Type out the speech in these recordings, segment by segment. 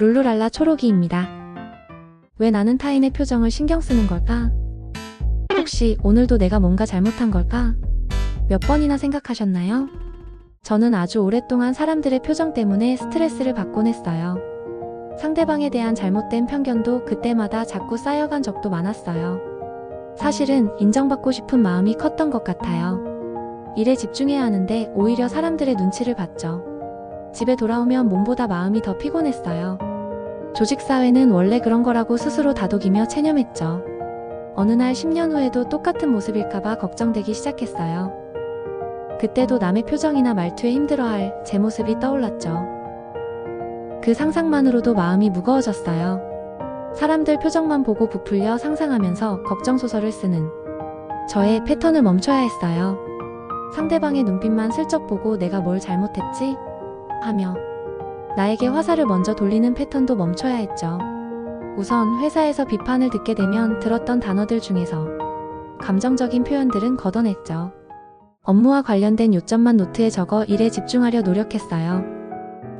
룰루랄라 초록이입니다. 왜 나는 타인의 표정을 신경 쓰는 걸까? 혹시 오늘도 내가 뭔가 잘못한 걸까? 몇 번이나 생각하셨나요? 저는 아주 오랫동안 사람들의 표정 때문에 스트레스를 받곤 했어요. 상대방에 대한 잘못된 편견도 그때마다 자꾸 쌓여간 적도 많았어요. 사실은 인정받고 싶은 마음이 컸던 것 같아요. 일에 집중해야 하는데 오히려 사람들의 눈치를 봤죠. 집에 돌아오면 몸보다 마음이 더 피곤했어요. 조직사회는 원래 그런 거라고 스스로 다독이며 체념했죠. 어느 날 10년 후에도 똑같은 모습일까봐 걱정되기 시작했어요. 그때도 남의 표정이나 말투에 힘들어할 제 모습이 떠올랐죠. 그 상상만으로도 마음이 무거워졌어요. 사람들 표정만 보고 부풀려 상상하면서 걱정소설을 쓰는 저의 패턴을 멈춰야 했어요. 상대방의 눈빛만 슬쩍 보고 내가 뭘 잘못했지? 하며 나에게 화살을 먼저 돌리는 패턴도 멈춰야 했죠. 우선 회사에서 비판을 듣게 되면 들었던 단어들 중에서 감정적인 표현들은 걷어냈죠. 업무와 관련된 요점만 노트에 적어 일에 집중하려 노력했어요.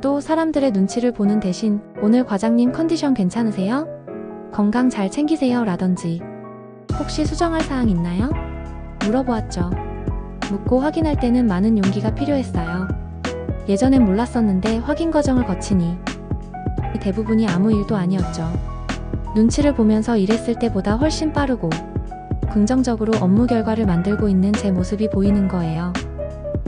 또 사람들의 눈치를 보는 대신 오늘 과장님 컨디션 괜찮으세요? 건강 잘 챙기세요 라던지 혹시 수정할 사항 있나요? 물어보았죠. 묻고 확인할 때는 많은 용기가 필요했어요. 예전엔 몰랐었는데 확인 과정을 거치니 대부분이 아무 일도 아니었죠. 눈치를 보면서 일했을 때보다 훨씬 빠르고 긍정적으로 업무 결과를 만들고 있는 제 모습이 보이는 거예요.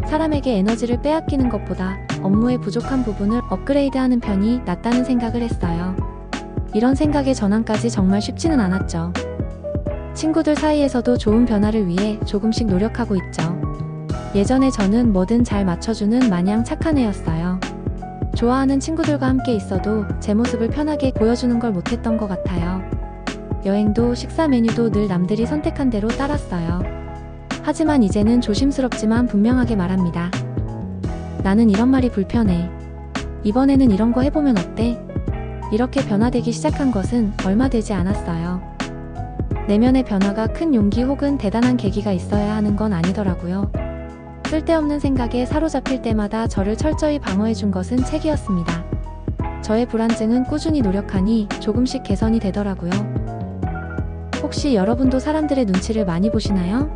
사람에게 에너지를 빼앗기는 것보다 업무의 부족한 부분을 업그레이드하는 편이 낫다는 생각을 했어요. 이런 생각의 전환까지 정말 쉽지는 않았죠. 친구들 사이에서도 좋은 변화를 위해 조금씩 노력하고 있죠. 예전에 저는 뭐든 잘 맞춰주는 마냥 착한 애였어요. 좋아하는 친구들과 함께 있어도 제 모습을 편하게 보여주는 걸 못했던 것 같아요. 여행도 식사 메뉴도 늘 남들이 선택한 대로 따랐어요. 하지만 이제는 조심스럽지만 분명하게 말합니다. 나는 이런 말이 불편해. 이번에는 이런 거 해보면 어때? 이렇게 변화되기 시작한 것은 얼마 되지 않았어요. 내면의 변화가 큰 용기 혹은 대단한 계기가 있어야 하는 건 아니더라고요. 쓸데없는 생각에 사로잡힐 때마다 저를 철저히 방어해 준 것은 책이었습니다. 저의 불안증은 꾸준히 노력하니 조금씩 개선이 되더라고요. 혹시 여러분도 사람들의 눈치를 많이 보시나요?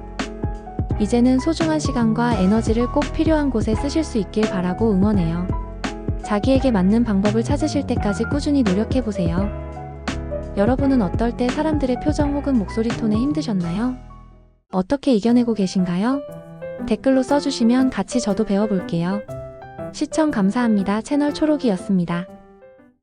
이제는 소중한 시간과 에너지를 꼭 필요한 곳에 쓰실 수 있길 바라고 응원해요. 자기에게 맞는 방법을 찾으실 때까지 꾸준히 노력해 보세요. 여러분은 어떨 때 사람들의 표정 혹은 목소리 톤에 힘드셨나요? 어떻게 이겨내고 계신가요? 댓글로 써주시면 같이 저도 배워볼게요. 시청 감사합니다. 채널 초록이었습니다.